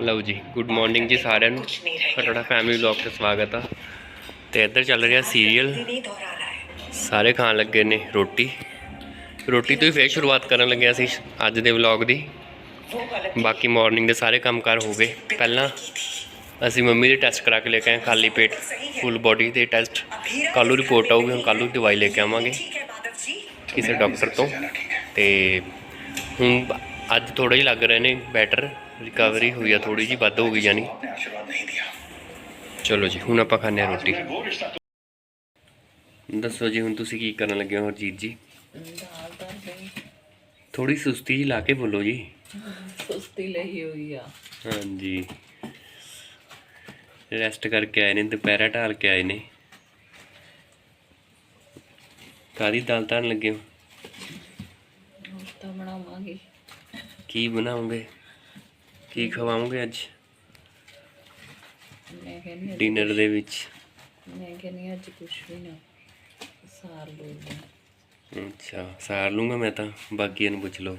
ਲਓ ਜੀ good morning ਜੀ ਸਾਰਿਆਂ ਨੂੰ। ਤੁਹਾਡਾ ਫੈਮਿਲੀ ਵਲੌਗ ਤੇ ਸਵਾਗਤ ਆ। ਤੇ ਇੱਧਰ ਚੱਲ ਰਿਹਾ ਸੀਰੀਅਲ ਸਾਰੇ ਖਾਣ ਲੱਗੇ ਨੇ ਰੋਟੀ। ਰੋਟੀ ਤੋਂ ਹੀ ਫੇਰ ਸ਼ੁਰੂਆਤ ਕਰਨ ਲੱਗਿਆ ਸੀ ਅੱਜ ਦੇ ਵਲੌਗ ਦੀ। ਬਾਕੀ ਮਾਰਨਿੰਗ ਦੇ ਸਾਰੇ ਕੰਮਕਾਰ ਹੋ ਗਏ। ਪਹਿਲਾਂ ਅਸੀਂ ਮੰਮੀ ਦੇ ਟੈਸਟ ਕਰਾ ਕੇ ਲੈ ਕੇ ਆਏ, ਖਾਲੀ ਪੇਟ ਫੁੱਲ ਬੋਡੀ ਦੇ ਟੈਸਟ ਕੱਲ੍ਹ ਨੂੰ ਰਿਪੋਰਟ ਆਊਗੀ, ਹੁਣ ਕੱਲ੍ਹ ਦਵਾਈ ਲੈ ਕੇ ਆਵਾਂਗੇ। ਕਿਸੇ ਡਾਕਟਰ ਤੋਂ। ਤੇ ਹੁਣ ਅੱਜ ਥੋੜਾ ਹੀ ਲੱਗ ਰਹੇ ਨੇ ਬੈਟਰ ਰਿਕਵਰੀ ਹੋਈ ਆ ਥੋੜੀ ਜੀ ਵੱਧ ਹੋ ਗਈ ਜਾਨੀ ਚਲੋ ਜੀ ਹੁਣ ਆਪਾਂ ਖਾਂਦੇ ਆ ਰੋਟੀ। ਦੱਸੋ ਜੀ ਹੁਣ ਤੁਸੀਂ ਕੀ ਕਰਨ ਲੱਗੇ ਹੋ ਹਰਜੀਤ ਜੀ? ਥੋੜੀ ਸੁਸਤੀ ਜੀ ਲਾ ਕੇ ਬੋਲੋ ਜੀ। ਸੁਸਤੀ ਲਈ ਹੋਈ ਆ। ਹਾਂਜੀ। ਰੈਸਟ ਕਰਕੇ ਆਏ ਨੇ ਦੁਪਹਿਰਾ ਢਾਲ ਕੇ ਆਏ ਨੇ। ਕਾਦੀ ਦਾਲ ਧਰਨ ਲੱਗੇ ਹੋ? ਤਾਂ ਬਣਾਵਾਂਗੇ। ਕੀ ਬਣਾਓਗੇ? ਕੀ ਖਵਾਓਗੇ ਅੱਜ? ਮੈਂ ਕਹਿੰਦੀ ਅੱਜ ਡਿਨਰ ਦੇ ਵਿੱਚ। ਮੈਂ ਕਹਿੰਦੀ ਅੱਜ ਕੁਝ ਵੀ ਨਾ ਸਾਰ ਲੂਗਾ ਅੱਛਾ ਸਾਰ ਲੂੰਗਾ ਮੈਂ ਤਾਂ ਬਾਕੀਆਂ ਨੂੰ ਪੁੱਛ ਲਓ।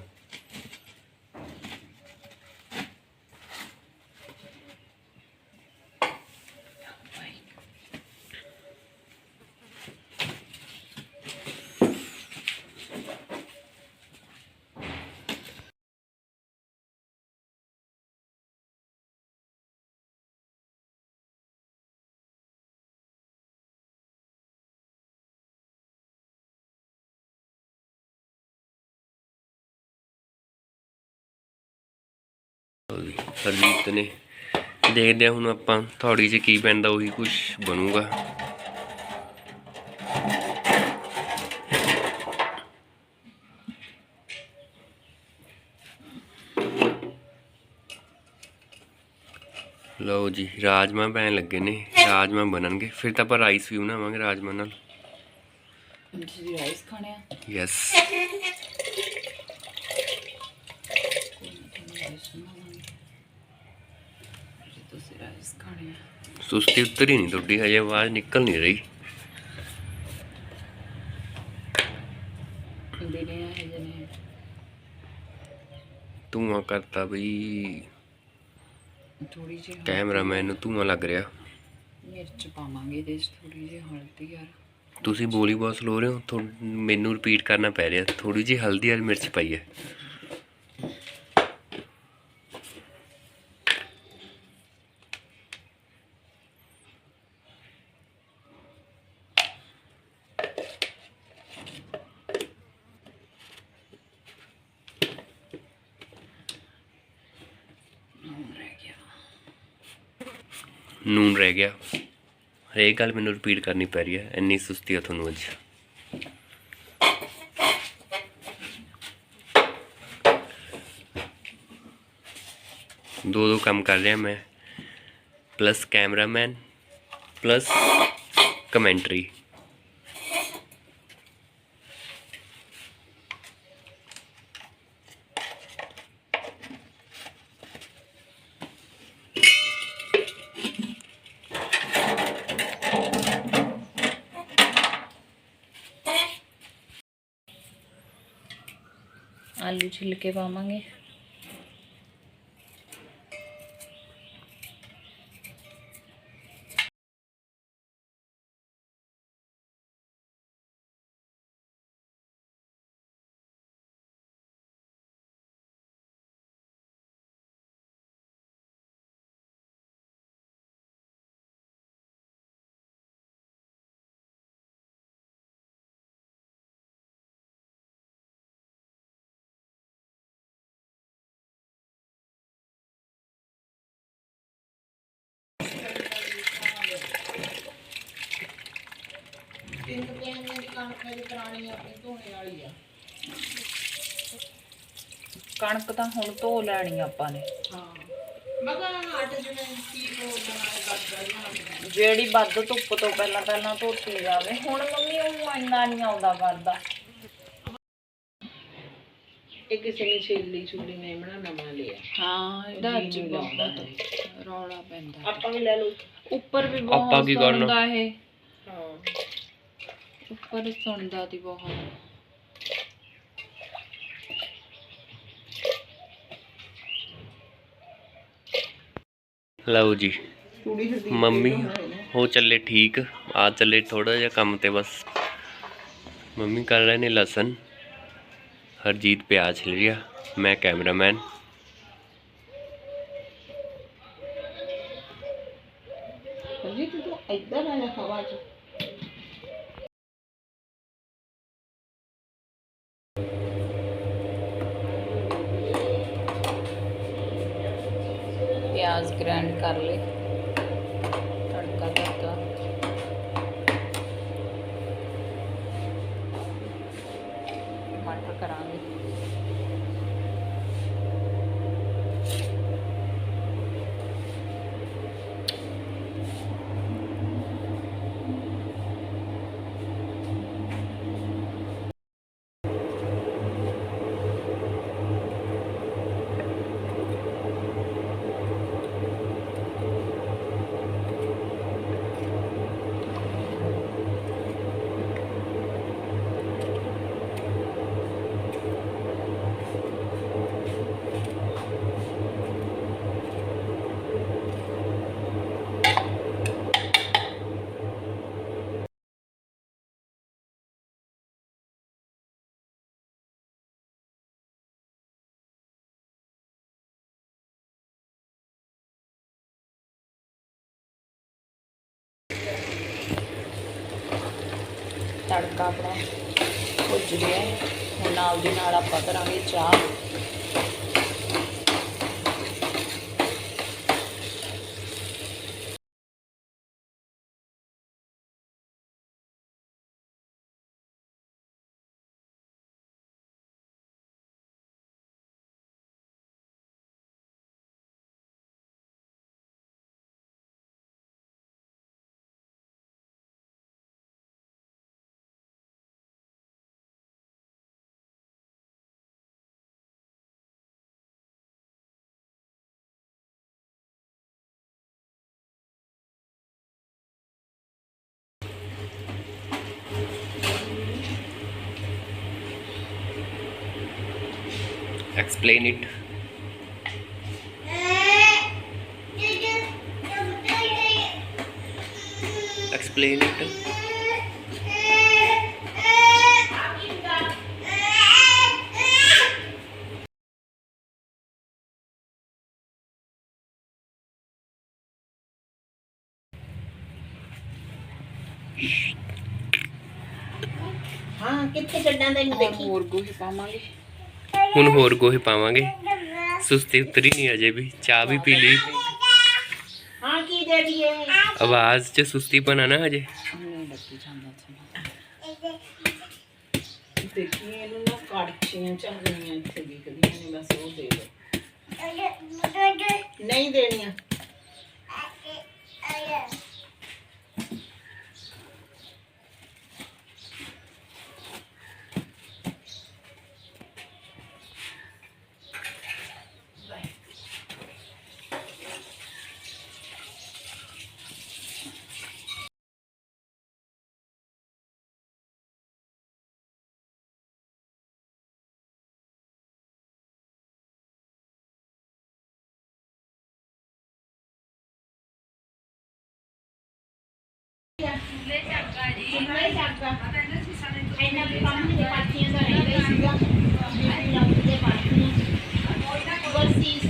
ਹਰਜੀਤ ਨੇ। ਦੇਖਦੇ ਹਾਂ ਹੁਣ ਆਪਾਂ ਥੋੜੀ ਜਿਹੀ ਕੀ ਪੈਂਦਾ ਉਹੀ ਕੁਝ ਬਣੂਗਾ। ਲਓ ਜੀ ਰਾਜਮਾ ਪੈਣ ਲੱਗੇ ਨੇ ਰਾਜਮਾ ਬਣਨਗੇ। ਫਿਰ ਤਾਂ ਆਪਾਂ ਰਾਈਸ ਵੀ ਬਣਾਵਾਂਗੇ ਰਾਜਮਾ ਨਾਲ। ਤੁਸੀਂ ਰਾਈਸ ਖਾਣੇ ਆ। ਯੈਸ ਰਾਈਸ ਬਣਾਵਾਂਗੇ ਜੇ ਤੁਸੀਂ ਰਾਈਸ ਖਾਣੇ ਆ ਸੁਸਤੀ ਉੱਤਰ ਨਹੀਂ ਤੁਹਾਡੀ ਹਜੇ ਆਵਾਜ਼ ਨਿਕਲ ਨਹੀਂ ਰਹੀ। ਧੂਆਂ ਕਰਤਾ ਬਈ। ਥੋੜੀ ਜਿਹੀ ਕੈਮਰਾਮੈਨ ਨੂੰ ਧੂਆਂ ਲੱਗ ਰਿਹਾ। ਮਿਰਚ ਪਾਵਾਂਗੇ ਇਹਦੇ ਥੋੜੀ ਜਿਹੀ ਹਲਦੀ ਯਾਰ। ਤੁਸੀਂ ਬੋਲੀ ਬਹੁਤ ਸਲੋ ਰਹੇ ਹੋ ਮੈਨੂੰ ਰਿਪੀਟ ਕਰਨਾ ਪੈ ਰਿਹਾ। ਥੋੜੀ ਜਿਹੀ ਹਲਦੀ ਔਰ ਮਿਰਚ ਪਾਈ ਹੈ। ਨੂਨ ਰਹਿ ਗਿਆ। ਹਰੇਕ ਗੱਲ ਮੈਨੂੰ ਰਿਪੀਟ ਕਰਨੀ ਪੈ ਰਹੀ ਹੈ। ਇੰਨੀ ਸੁਸਤੀ ਆ ਤੁਹਾਨੂੰ ਅੱਜ। ਦੋ ਦੋ ਕੰਮ ਕਰ ਰਿਹਾ ਮੈਂ। ਪਲੱਸ ਕੈਮਰਾਮੈਨ ਪਲੱਸ ਕਮੈਂਟਰੀ ਆਲੂ ਛਿੱਲ ਕੇ ਪਾਵਾਂਗੇ। ਕਣਕ ਤਾਂ ਹੁਣ ਧੋ ਲੈਣੀ ਆਪਾਂ ਨੇ। ਜਿਹੜੀ ਵੱਧ ਧੁੱਪ ਤੋਂ ਪਹਿਲਾਂ ਪਹਿਲਾਂ ਧੋਤੀ ਜਾਵੇ ਹੁਣ ਮੰਮੀ ਉਹ ਇੰਨਾ ਨਹੀਂ ਆਉਂਦਾ ਕਰਦਾ ਇਹ ਕਿਸੇ ਨੇ ਛੇਲੀ ਛੁੱਲੀ ਨੇ ਬਣਾ ਨਵਾਂ ਲਿਆ। ਹਾਂ ਇਹਦਾ ਅੱਜ ਬਹੁਤ ਰੌਲਾ ਪੈਂਦਾ। ਆਪਾਂ ਵੀ ਲੈ ਲਓ। ਉੱਪਰ ਵੀ ਆਪਾਂ ਬਹੁਤ ਕੀ ਕਰਨਾ? ਸੁਣਦਾ ਇਹ। ਹਾਂ। ਉੱਪਰ ਸੁਣਦਾ ਦੀ ਬਹੁਤ। ਲਓ ਜੀ। ਮੰਮੀ ਉਹ ਚੱਲੇ ਠੀਕ। ਆ ਚੱਲੇ ਥੋੜਾ ਜਿਹਾ ਕੰਮ ਤੇ ਬਸ। ਮੰਮੀ ਕਰ ਰਹੇ ਨੇ ਲਸਣ। ਹਰਜੀਤ ਪਿਆਜ਼ ਛਿਲ ਰਿਹਾ ਮੈਂ ਕੈਮਰਾਮੈਨ। ਜੀ ਤੂੰ ਇੱਧਰ ਆ ਹਵਾ ਚ। ਪਿਆਜ਼ ਗ੍ਰਾਈਂਡ ਕਰ ਲਏ। ਤੜਕਾ ਆਪਣਾ ਭੁੱਜ ਗਿਆ ਹੈ। ਹੁਣ ਨਾਲ ਦੀ ਨਾਲ ਆਪਾਂ ਕਰਾਂਗੇ ਚਾਹ ਹਾਂ ਕਿੱਥੇ ਛੱਡਾਂ ਤੈਨੂੰ ਹੁਣ ਹੋਰ ਗੋਹੀ ਪਾਵਾਂਗੇ। ਹੁਣ ਹੋਰ ਗੋਹੇ ਪਾਵਾਂਗੇ। ਸੁਸਤੀ ਉਤਰੀ ਨਹੀਂ ਅਜੇ ਵੀ ਚਾਹ ਵੀ ਪੀ ਲਈ। ਹਾਂ ਕੀ ਦੇ ਦਈਏ? ਆਵਾਜ਼ 'ਚ ਸੁਸਤੀ ਬਣਾ ਨਾ ਹਜੇ ਨਹੀਂ ਲੱਗੀ ਜਾਂਦਾ ਸੀ ਦੇਖੀ ਇਹਨੂੰ ਨਾ ਕੜਛੀਆਂ ਚਾਹੀਦੀਆਂ ਇੱਥੇ ਵਿਕਦੀਆਂ ਨੇ ਬਸ ਉਹ ਦੇ ਦੇ ਨਹੀਂ ਦੇਣੀਆਂ ਕਿੰਨੇ ਚੱਕਾ ਇਹਨਾਂ ਦੇ ਕੰਮ ਦੇ ਪਾਤੀਆਂ ਦਾ ਰਹਿੰਦਾ ਸੀਗਾ ਬੀਬੀ ਲੱਗ ਦੇ ਪਾਤੀਆਂ ਬਰਸੀਸ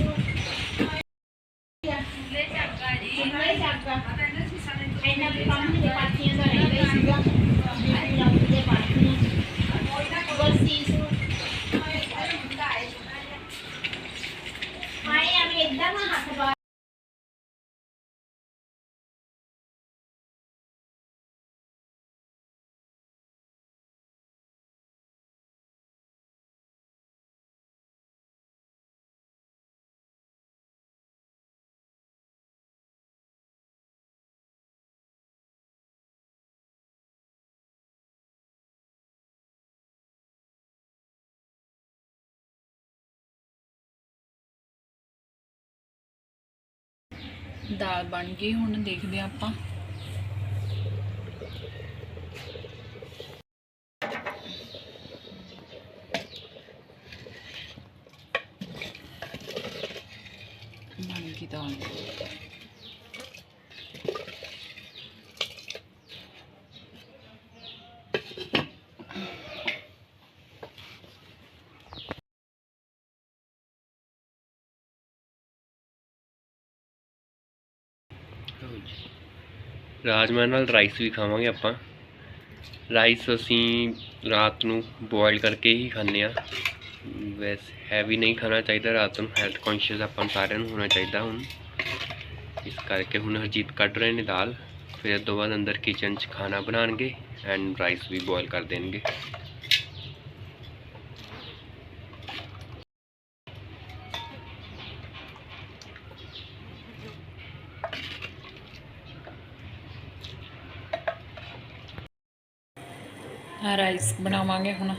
ਕਿੰਨੇ ਚੱਕਾ ਇਹਨਾਂ ਦੇ ਕੰਮ ਦੇ ਪਾਤੀਆਂ ਦਾ ਰਹਿੰਦਾ ਸੀਗਾ ਬੀਬੀ ਲੱਗ ਦੇ ਪਾਤੀਆਂ ਬਰਸੀਸ ਹਾਏ ਅਬ ਇੱਕਦਮ ਹੱਥ ਬਾਹਰ ਦਾਲ ਬਣ ਗਈ ਹੁਣ ਦੇਖਦੇ ਹਾਂ ਆਪਾਂ। ਬਣ ਗਈ ਦਾਲ। ਰਾਜਮਾ ਨਾਲ ਰਾਈਸ ਵੀ ਖਾਵਾਂਗੇ ਆਪਾਂ। ਰਾਈਸ ਅਸੀਂ ਰਾਤ ਨੂੰ ਬੋਇਲ ਕਰਕੇ ਹੀ ਖਾਂਦੇ ਆ ਵੈਸੇ ਹੈਵੀ ਨਹੀਂ ਖਾਣਾ ਚਾਹੀਦਾ, ਰਾਤ ਨੂੰ ਹੈਲਥ ਕੌਨਸ਼ੀਅਸ ਆਪਾਂ ਨੂੰ ਸਾਰਿਆਂ ਨੂੰ ਹੋਣਾ ਚਾਹੀਦਾ ਹੁਣ। ਇਸ ਕਰਕੇ ਹੁਣ ਹਰਜੀਤ ਕੱਢ ਰਹੇ ਨੇ ਦਾਲ। ਫਿਰ ਇਸ ਤੋਂ ਬਾਅਦ ਅੰਦਰ ਕਿਚਨ 'ਚ ਖਾਣਾ ਬਣਾਉਣਗੇ ਐਂਡ ਰਾਈਸ ਵੀ ਬੋਇਲ ਕਰ ਦੇਣਗੇ। ਰਾਈਸ ਬਣਾਵਾਂਗੇ ਹੁਣ।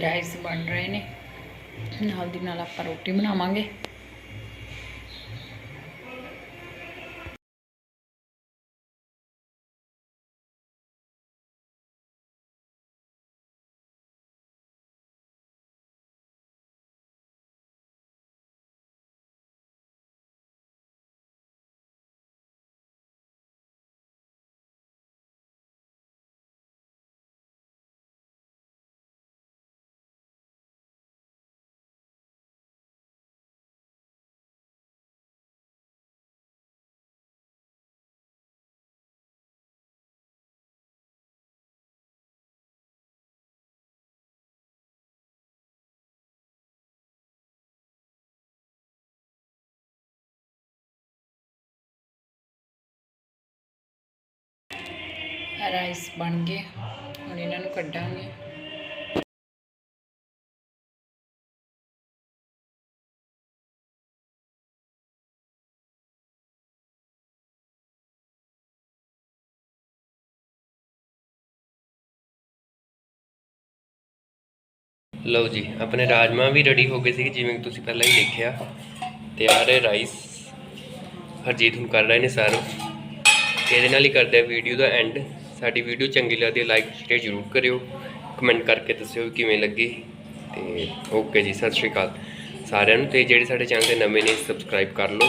ਰਾਈਸ ਬਣ ਰਹੇ ਨੇ। ਨਾਲ ਦੀ ਨਾਲ ਆਪਾਂ ਰੋਟੀ ਬਣਾਵਾਂਗੇ। ਰਾਈਸ ਬਣ ਗਏ। ਹੁਣ ਇਹਨਾਂ ਨੂੰ ਕੱਢਾਂਗੇ। ਲਓ ਜੀ, ਆਪਣੇ ਰਾਜਮਾ ਵੀ ਰੈਡੀ ਹੋ ਗਏ ਸੀ ਜਿਵੇਂ ਕਿ ਤੁਸੀਂ ਪਹਿਲਾਂ ਹੀ ਦੇਖਿਆ। ਤਿਆਰ ਹੈ ਰਾਈਸ ਹਰਜੀਤ ਹੁਣ ਕਰ ਰਹੇ ਨੇ ਸਰਵ ਇਹਦੇ ਨਾਲ ਹੀ ਕਰਦੇ ਆ ਵੀਡੀਓ ਦਾ ਐਂਡ ਸਾਡੀ ਵੀਡੀਓ ਚੰਗੀ ਲੱਗਦੀ ਹੈ ਲਾਈਕ ਸ਼ੇਅਰ ਜ਼ਰੂਰ ਕਰਿਓ। ਕਮੈਂਟ ਕਰਕੇ ਦੱਸਿਓ ਕਿਵੇਂ ਲੱਗੀ। ਤੇ ਓਕੇ ਜੀ, ਸਤਿ ਸ਼੍ਰੀ ਅਕਾਲ। ਸਾਰਿਆਂ ਨੂੰ ਤੇ ਜਿਹੜੇ ਸਾਡੇ ਚੈਨਲ ਤੇ ਨਵੇਂ ਨੇ ਸਬਸਕ੍ਰਾਈਬ ਕਰ ਲਓ।